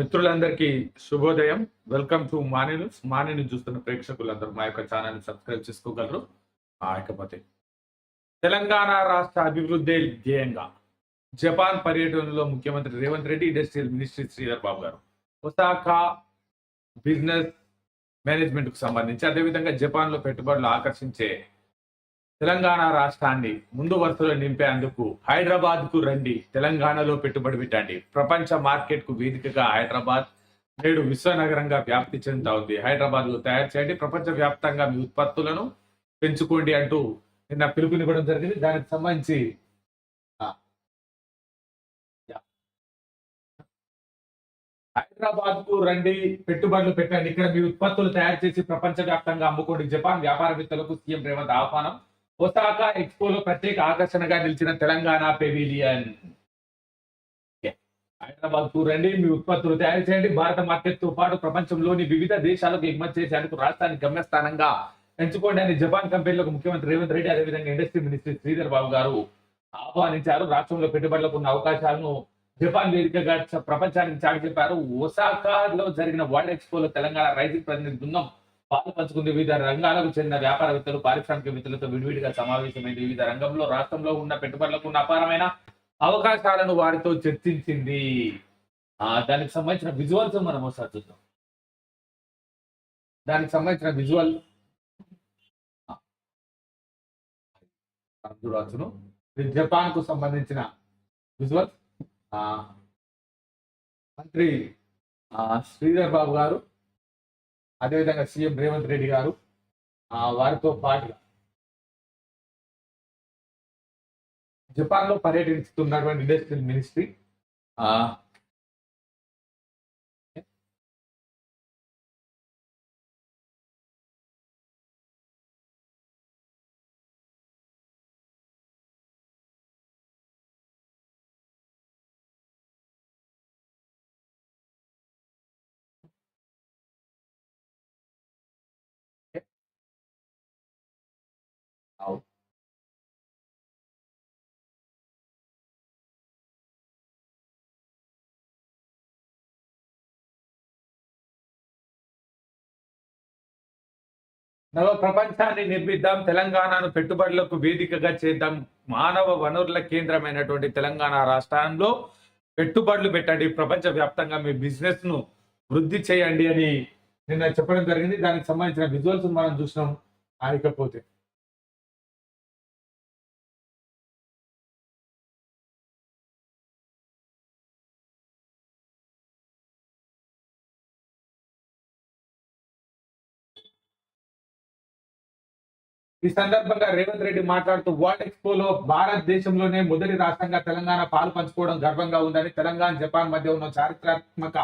మిత్రులందరికీ శుభోదయం. Welcome to Mani news Mani news చూస్తున్న ప్రేక్షకులందరూ మా యొక్క ఛానల్ సబ్స్క్రైబ్ చేసుకోగలరు. ఇకపోతే తెలంగాణ రాష్ట్ర అభివృద్ధి ధ్యేయంగా జపాన్ పర్యటనలో ముఖ్యమంత్రి Revanth Reddy industrial ministry Sridhar Babu garu Osaka business మేనేజ్మెంట్కు సంబంధించి అదేవిధంగా జపాన్లో పెట్టుబడులు ఆకర్షించే తెలంగాణ రాష్ట్రాన్ని ముందు వరుసలో నింపేందుకు హైదరాబాద్కు రండి. తెలంగాణలో పెట్టుబడి పెట్టండి. ప్రపంచ మార్కెట్కు వేదికగా హైదరాబాద్ నేడు విశ్వనగరంగా వ్యాప్తి చెందుతా ఉంది. హైదరాబాద్లో తయారు చేయండి. ప్రపంచ వ్యాప్తంగా మీ ఉత్పత్తులను పెంచుకోండి అంటూ నిన్న పిలుపునివ్వడం జరిగింది. దానికి సంబంధించి హైదరాబాద్కు రండి. పెట్టుబడులు పెట్టండి. ఇక్కడ మీ ఉత్పత్తులు తయారు చేసి ప్రపంచ వ్యాప్తంగా అమ్ముకోండి. జపాన్ వ్యాపారవేత్తలకు సీఎం రేవంత్ ఆహ్వానం. ఒసాకా ఎక్స్పోలో ప్రత్యేక ఆకర్షణగా నిలిచిన తెలంగాణ పెవిలియన్. హైదరాబాద్కు రండి మీ ఉత్పత్తులు తయారు చేయండి. భారత మార్కెట్తో పాటు ప్రపంచంలోని వివిధ దేశాలకు ఎగుమతి చేసేందుకు రాష్ట్రాన్ని గమ్యస్థానంగా ఎంచుకోండి అని జపాన్ కంపెనీలకు ముఖ్యమంత్రి రేవంత్ రెడ్డి అదేవిధంగా ఇండస్ట్రీ మినిస్టర్ శ్రీధర్ బాబు గారు ఆహ్వానించారు. రాష్ట్రంలో పెట్టుబడులకు ఉన్న అవకాశాలను జపాన్ వేదికగా ప్రపంచానికి చాటి చెప్పారు ఒసాకాలో జరిగిన వరల్డ్ ఎక్స్పోలో తెలంగాణ రైతు ప్రతినిధి బృందం పాలు పంచుకుంది వివిధ రంగాలకు చెందిన వ్యాపారవేత్తలు పారిశ్రామికవేత్తలతో విడివిడిగా సమావేశమైంది. వివిధ రంగంలో రాష్ట్రంలో ఉన్న పెట్టుబడులకు ఉన్న అపారమైన అవకాశాలను వారితో చర్చించింది. ఆ దానికి సంబంధించిన విజువల్స్ మనం ఒకసారి చూద్దాం. దానికి సంబంధించిన విజువల్ చూడవచ్చును జపాన్కు సంబంధించిన విజువల్. మంత్రి ఆ, శ్రీధర్ బాబు గారు అదేవిధంగా సీఎం రేవంత్ రెడ్డి గారు వారితో పాటుగా జపాన్లో పర్యటిస్తున్నటువంటి ఇండస్ట్రియల్ మినిస్ట్రీ నవ ప్రపంచాన్ని నిర్మిద్దాం. తెలంగాణను పెట్టుబడులకు వేదికగా చేద్దాం. మానవ వనరుల కేంద్రమైనటువంటి తెలంగాణ రాష్ట్రంలో పెట్టుబడులు పెట్టండి. ప్రపంచ వ్యాప్తంగా మీ బిజినెస్ను వృద్ధి చేయండి అని నిన్న చెప్పడం జరిగింది. దానికి సంబంధించిన విజువల్స్ మనం చూసినాం. ఆయకపోతే ఈ సందర్భంగా రేవంత్ రెడ్డి మాట్లాడుతూ వరల్డ్ ఎక్స్పోలో భారతదేశంలోనే మొదటి రాష్ట్రంగా తెలంగాణ పాలు పంచుకోవడం గర్వంగా ఉందని తెలంగాణ జపాన్ మధ్య ఉన్న చారిత్రాత్మక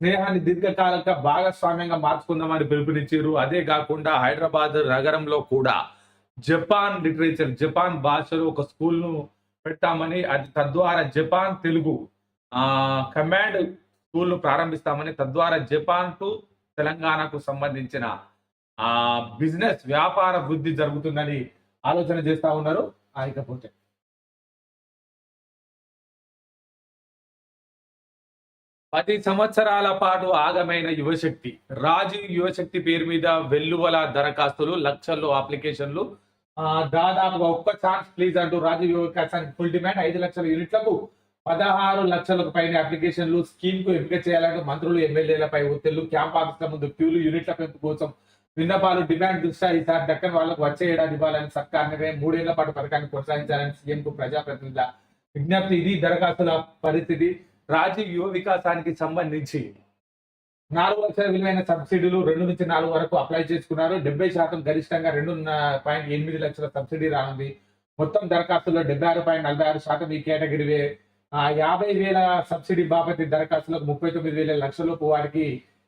స్నేహాన్ని దీర్ఘకాలిక భాగస్వామ్యంగా మార్చుకుందామని పిలుపునిచ్చారు. అదే కాకుండా హైదరాబాద్ నగరంలో కూడా జపాన్ లిటరేచర్ జపాన్ భాషలో ఒక స్కూల్ను పెట్టామని అది తద్వారా జపాన్ తెలుగు ఆ కమాండ్ స్కూల్ను ప్రారంభిస్తామని తద్వారా జపాన్ టు తెలంగాణకు సంబంధించిన ఆ బిజినెస్ వ్యాపార వృద్ధి జరుగుతుందని ఆలోచన చేస్తా ఉన్నారు. ఇకపోతే. పది సంవత్సరాల పాటు ఆగమైన యువశక్తి రాజీవ్ యువశక్తి పేరు మీద వెల్లువల దరఖాస్తులు లక్షల్లో అప్లికేషన్లు. దాదాపుగా ఒక్క ఛాన్స్ ప్లీజ్ అంటూ రాజీవ్ యువకాశానికి ఫుల్ డిమాండ్ ఐదు లక్షల యూనిట్లకు పదహారు లక్షలకు పైన అప్లికేషన్లు స్కీమ్కు ఎంపిక చేయాలంటూ మంత్రులు ఎమ్మెల్యేలపై ఒత్తిళ్ళు క్యాంప్ ఆఫీసుల ముందు క్యూలు యూనిట్ల పెంపు కోసం విన్నపాలు డిమాండ్ దృష్ట్యా ఈసారి దక్కన్ వాళ్ళకు వచ్చే ఏడాది ఇవ్వాలని సర్కార్ మూడేళ్ళ పాటు పథకాన్ని కొనసాగించాలని సీఎం కు ప్రజాప్రతినిధుల విజ్ఞప్తి. ఇది దరఖాస్తుల పరిస్థితి. రాజీవ్ యువ వికాసానికి సంబంధించి నాలుగు లక్షల విలువైన సబ్సిడీలు రెండు నుంచి నాలుగు వరకు అప్లై చేసుకున్నారు. డెబ్బై శాతం గరిష్టంగా రెండు పాయింట్ ఎనిమిది లక్షల సబ్సిడీ రానుంది. మొత్తం దరఖాస్తుల్లో డెబ్బై ఆరు పాయింట్ నలభై ఆరు శాతం ఈ కేటగిరీ ఆ యాభై వేల సబ్సిడీ బాపతి దరఖాస్తులకు ముప్పై తొమ్మిది వేల లక్షలకు వారికి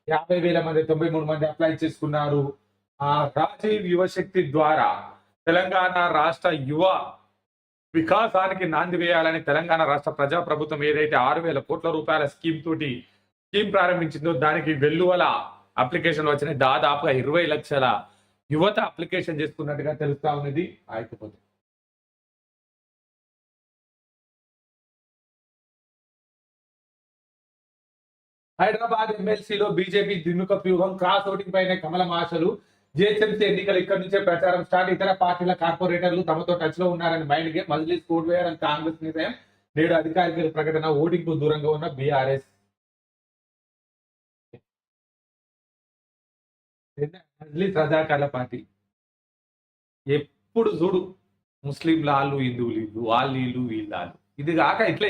యాభై వేల మంది తొంభై మూడు మంది అప్లై చేసుకున్నారు. రాజీ యువశక్తి ద్వారా తెలంగాణ రాష్ట్ర యువ వికాసానికి నాంది వేయాలని తెలంగాణ రాష్ట్ర ప్రజా ప్రభుత్వం ఏదైతే ఆరు వేల కోట్ల రూపాయల స్కీమ్ తోటి స్కీమ్ ప్రారంభించిందో దానికి వెల్లువల అప్లికేషన్ వచ్చినాయి. దాదాపుగా ఇరవై లక్షల యువత అప్లికేషన్ చేసుకున్నట్టుగా తెలుస్తా ఉన్నది ఆయకపోతే హైదరాబాద్ ఎమ్మెల్సీలో బీజేపీ ద్విముఖ వ్యూహం క్రాస్ ఓటింగ్ పైన కమలం ఆశలు. జిహెచ్ఎంసీ ఎన్నికలు ఇక్కడి నుంచే ప్రచారం స్టార్ట్. ఇతర పార్టీల కార్పొరేటర్లు తమతో టచ్లో ఉన్నారని మైండ్ గేమ్. మజ్లీస్ కోట్ కాంగ్రెస్ నిర్ణయం నేడు అధికారిక ప్రకటన ఓటింగ్కు దూరంగా ఉన్న బీఆర్ఎస్. మజ్లీస్ రజాకార్ల పార్టీ. ఎప్పుడు చూడు ముస్లింలు వాళ్ళు హిందువులు ఇల్లు వాళ్ళు వీళ్ళు వీళ్ళు ఇది కాక ఇట్లా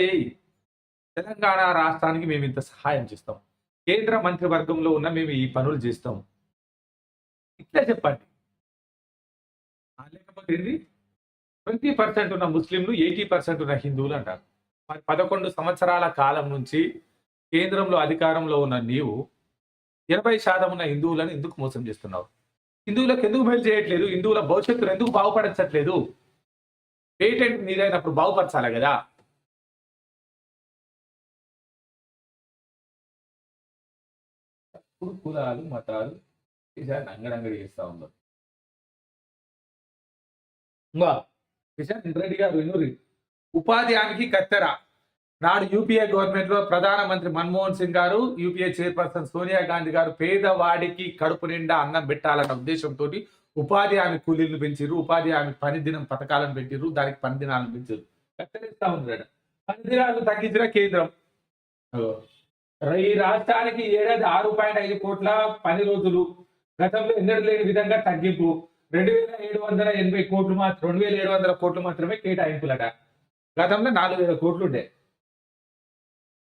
తెలంగాణ రాష్ట్రానికి మేము ఇంత సహాయం చేస్తాం. కేంద్ర మంత్రివర్గంలో ఉన్న మేము ఈ పనులు చేస్తాం. ఇట్లా చెప్పండి. లేకపోతే ఏంది? ట్వంటీ పర్సెంట్ ఉన్న ముస్లింలు ఎయిటీ పర్సెంట్ ఉన్న హిందువులు అంటారు. మరి పదకొండు సంవత్సరాల కాలం నుంచి కేంద్రంలో అధికారంలో ఉన్న నీవు ఇరవై శాతం ఉన్న హిందువులను ఎందుకు మోసం చేస్తున్నావు? హిందువులకు ఎందుకు మేలు చేయట్లేదు? హిందువుల భవిష్యత్తును ఎందుకు బాగుపడించట్లేదు పేటెంట్ నీదైనప్పుడు బాగుపరచాలి కదా? కులాలు మతాలు విషయాన్ని అంగడంగడి చేస్తా ఉన్నారు ఇంకా కిషన్ రెడ్డి గారు వినూరి. ఉపాధ్యానికి కత్తెర. నాడు యూపీఏ గవర్నమెంట్లో ప్రధానమంత్రి మన్మోహన్ సింగ్ గారు యూపీఏ చైర్పర్సన్ సోనియా గాంధీ గారు పేదవాడికి కడుపు నిండా అన్నం పెట్టాలన్న ఉద్దేశంతో ఉపాధి హామీ కూలీలు పెంచారు ఉపాధి హామీ పనిదినం పథకాలను పెట్టిరు దానికి పని దినాలను పెంచారు కత్తెరిస్తా ఉన్నాడు పని దినాలను తగ్గించిన కేంద్రం. ఈ రాష్ట్రానికి ఏడాది ఆరు పాయింట్ ఐదు కోట్ల పని రోజులు. గతంలో ఎన్నడూ లేని విధంగా తగ్గింపు. రెండు వేల ఏడు వందల ఎనభై కోట్లు మాత్రం రెండు వేల ఏడు వందల కోట్లు మాత్రమే కేటాయింపులట. గతంలో నాలుగు వేల కోట్లు ఉండే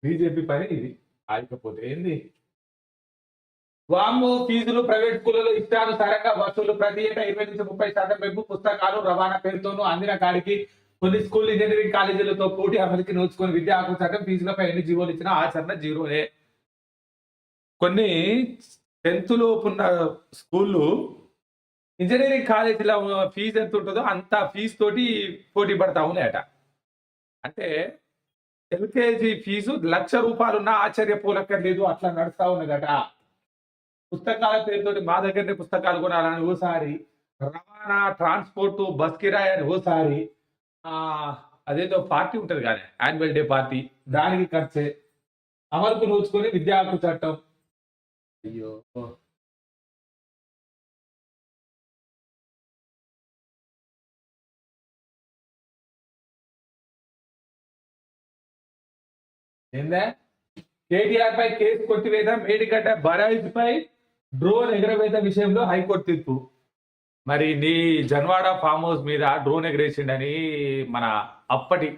బీజేపీ పని ఇది. ఆగిపోతే ఏంది? వాము ఫీజులు ప్రైవేట్ స్కూళ్ళలో ఇష్టానుసారంగా వసూలు ప్రతి ఏటా ఇరవై నుంచి ముప్పై శాతం పెంపు పుస్తకాలు రవాణా పేరుతోనూ అందిన కాడికి కొన్ని స్కూల్ ఇంజనీరింగ్ కాలేజీలతో పోటీ అమలుకి నోచుకొని విద్యా హక్కు చట్టం ఫీజులపై ఎన్ని జీవోలు ఇచ్చినా ఆచరణ జీరోనే కొన్ని టెన్త్ లోపు ఉన్న స్కూళ్ళు ఇంజనీరింగ్ కాలేజీలో ఫీజు ఎంత ఉంటుందో అంత ఫీజు తోటి పోటీ పడతా ఉన్నాయట. అంటే ఎల్కేజీ ఫీజు లక్ష రూపాయలున్నా ఆశ్చర్యపోలక్కర్లేదు అట్లా నడుస్తా ఉన్నదట. పుస్తకాల పేరుతోటి మా దగ్గరనే పుస్తకాలు కొనాలని ఓసారి రవాణా ట్రాన్స్పోర్ట్ బస్ కిరాయి అని ఓసారి అదేదో పార్టీ ఉంటుంది కానీ యాన్యువల్ డే పార్టీ దానికి ఖర్చే. అమలుకు నోచుకొని విద్యా చట్టం అయ్యో oh. ఏందా? కేటీఆర్ పై కేసు కొట్టివేత మేడిగడ్డ బరాయిజ్ పై డ్రోన్ ఎగరవేత విషయంలో హైకోర్టు తీర్పు. మరి నీ జన్వాడ ఫామ్ హౌస్ మీద డ్రోన్ ఎగరేసిండని మన అప్పటి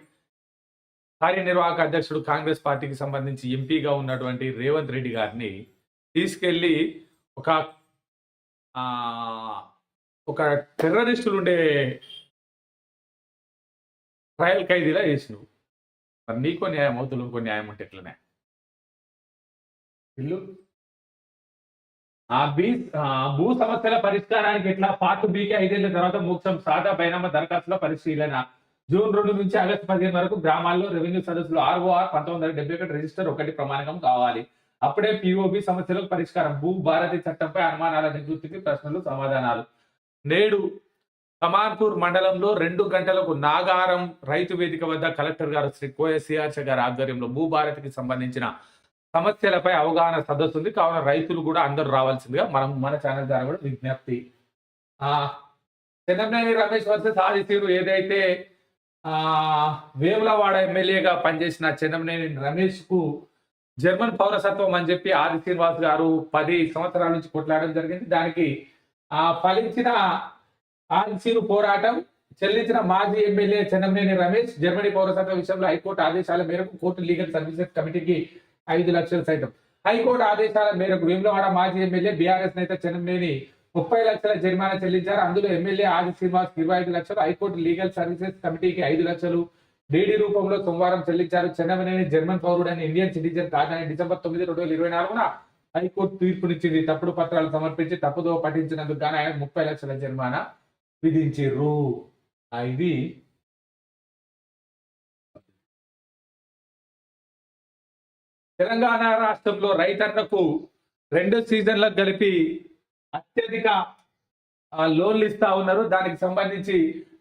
కార్యనిర్వాహక అధ్యక్షుడు కాంగ్రెస్ పార్టీకి సంబంధించి ఎంపీగా ఉన్నటువంటి రేవంత్ రెడ్డి గారిని తీసుకెళ్ళి ఒక ఒక టెర్రరిస్టులు ఉండే ట్రయల్ ఖైదీలా చేసినావు. మరి నీకో న్యాయం అవుతుంది ఇంకో న్యాయం ఉంటే ఎట్లనే? ఇల్లు? ఆ బీ ఆ భూ సమస్యల పరిష్కారానికి ఎట్లా పార్ట్ బీకి ఐదేళ్ళ తర్వాత మోక్షం సాదా బైనామా దరఖాస్తుల పరిశీలన? జూన్ రెండు నుంచి ఆగస్టు పదిహేను వరకు గ్రామాల్లో రెవెన్యూ సదస్సులు ఆర్ఓఆర్ పంతొమ్మిది వందల డెబ్బై ఒకటి రిజిస్టర్ ఒకటి ప్రమాణకం కావాలి. అప్పుడే పిఓబి సమస్యలకు పరిష్కారం. భూ భారతి చట్టంపై అనుమానాల నివృత్తికి ప్రశ్నలు సమాధానాలు. నేడు కమాన్పూర్ మండలంలో రెండు గంటలకు నాగారం రైతు వేదిక వద్ద కలెక్టర్ గారు శ్రీ కోయ సిఆర్చ గారి ఆధ్వర్యంలో భూభారతికి సంబంధించిన సమస్యలపై అవగాహన సదస్సు ఉంది కావున రైతులు కూడా అందరూ రావాల్సిందిగా మనం మన ఛానల్ ద్వారా కూడా విజ్ఞప్తి. ఆ చెన్నమనేని రమేష్ వర్సెస్ ఆదిశీరు ఏదైతే ఆ వేములవాడ ఎమ్మెల్యేగా పనిచేసిన చంద్రబాబు రమేష్కు జర్మన్ పౌరసత్వం అని చెప్పి ఆది శ్రీనివాస్ గారు పది సంవత్సరాల నుంచి కొట్లాడడం జరిగింది. దానికి ఆ ఫలించిన ఆదిశీరు పోరాటం చెల్లించిన మాజీ ఎమ్మెల్యే చెన్నమనేని రమేష్ జర్మనీ పౌరసత్వ విషయంలో హైకోర్టు ఆదేశాల మేరకు కోర్టు లీగల్ సర్వీసెస్ కమిటీకి ఐదు లక్షలు సైతం. హైకోర్టు ఆదేశాల మేరకు వేములవాడ మాజీ ఎమ్మెల్యే బీఆర్ఎస్ నేత చెన్నమనేని ముప్పై లక్షల జరిమానా చెల్లించారు. అందులో ఎమ్మెల్యే ఆది శ్రీనివాస్ ఇరవై ఐదు లక్షలు హైకోర్టు లీగల్ సర్వీసెస్ కమిటీకి ఐదు లక్షలు డీడీ రూపంలో సోమవారం చెల్లించారు. చెన్నమనేని జర్మన్ పౌరుడైన ఇండియన్ సిటిజన్ కాదని డిసెంబర్ తొమ్మిది రెండు వేల ఇరవై నాలుగున హైకోర్టు తీర్పునిచ్చింది తప్పుడు పత్రాలు సమర్పించి తప్పుదో పఠించినందుకు గాను ఆయన ముప్పై లక్షల జరిమానా విధించిర్రు. ఇది తెలంగాణ రాష్ట్రంలో రైతన్నకు రెండు సీజన్లకు కలిపి అత్యధిక లోన్లు ఇస్తా ఉన్నారు. దానికి సంబంధించి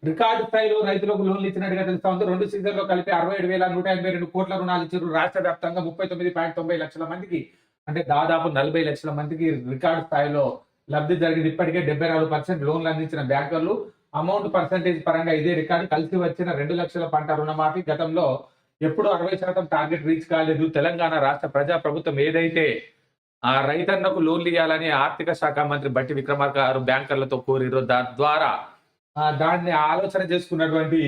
రికార్డు స్థాయిలో రైతులకు లోన్లు ఇచ్చినట్టుగా తెలుస్తా ఉంది. రెండు సీజన్లో కలిపి అరవై ఏడు వేల నూట ఎనభై రెండు కోట్ల రుణాలు ఇచ్చారు. రాష్ట్ర వ్యాప్తంగా ముప్పై తొమ్మిది పాయింట్ తొంభై లక్షల మందికి అంటే దాదాపు నలభై లక్షల మందికి రికార్డు స్థాయిలో లబ్ధి జరిగింది. ఇప్పటికే డెబ్బై నాలుగు పర్సెంట్ లోన్లు అందించిన బ్యాంకర్లు అమౌంట్ పర్సెంటేజ్ పరంగా ఇదే రికార్డు కలిసి వచ్చిన రెండు లక్షల పంట రుణమాఫీ గతంలో ఎప్పుడు అరవై శాతం టార్గెట్ రీచ్ కాలేదు. తెలంగాణ రాష్ట్ర ప్రజా ప్రభుత్వం ఏదైతే ఆ రైతన్నకు లోన్లు ఇవ్వాలని ఆర్థిక శాఖ మంత్రి బట్టి విక్రమార్క గారు బ్యాంకర్లతో కోరిరో ద్వారా దాన్ని ఆలోచన చేసుకున్నటువంటి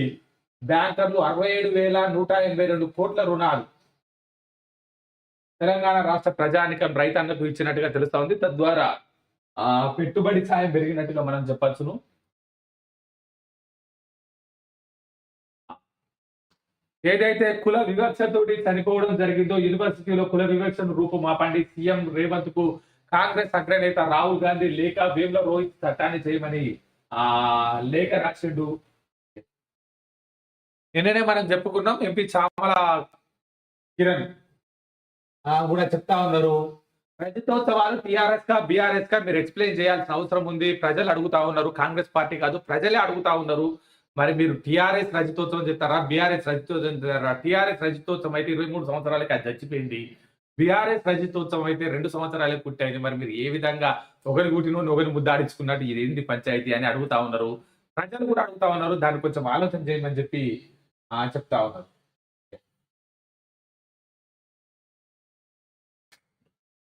బ్యాంకర్లు అరవై ఏడు వేల నూట ఎనభై రెండు కోట్ల రుణాలు. తెలంగాణ రాష్ట్ర ప్రజానికం రైతాంగకు ఇచ్చినట్టుగా తెలుస్తా ఉంది. తద్వారా ఆ పెట్టుబడి సాయం పెరిగినట్టుగా మనం చెప్పచ్చును ఏదైతే కుల వివక్షతోటి చనిపోవడం జరిగిందో యూనివర్సిటీలో కుల వివక్షను రూపుమాపండి. సీఎం రేవంత్కు కాంగ్రెస్ అగ్రనేత రాహుల్ గాంధీ లేఖ వేముల రోహిత్ చట్టాన్ని చేయమని లేఖ రాసిండు. నిన్ననే మనం చెప్పుకున్నాం ఎంపీ చామల కిరణ్. ఆ, కూడా చెప్తా ఉన్నారు. రజతోత్సవాలు టిఆర్ఎస్ కా బీఆర్ఎస్ కా మీరు ఎక్స్ప్లెయిన్ చేయాల్సిన అవసరం ఉంది. ప్రజలు అడుగుతా ఉన్నారు. కాంగ్రెస్ పార్టీ కాదు ప్రజలే అడుగుతా ఉన్నారు. మరి మీరు టిఆర్ఎస్ రజతోత్సవం చెప్తారా బీఆర్ఎస్ రజతోత్సవం చెప్తారా టిఆర్ఎస్ రజతోత్సవం అయితే ఇరవై మూడు సంవత్సరాలకి అది చచ్చిపోయింది. బీఆర్ఎస్ రజతోత్సవం అయితే రెండు సంవత్సరాలే పుట్టింది మరి మీరు ఏ విధంగా ఒకరి గుటినో ఒకరి ముద్దాడించుకున్నట్టు ఇది పంచాయతీ అని అడుగుతా ఉన్నారు. ప్రజలు కూడా అడుగుతా ఉన్నారు. దాన్ని కొంచెం ఆలోచన చేయమని చెప్పి ఆ, చెప్తా ఉన్నారు.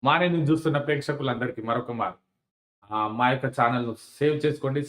మానే చూస్తున్న ప్రేక్షకులందరికీ మరొక మారు. మా యొక్క ఛానల్ సేవ్ చేసుకోండి.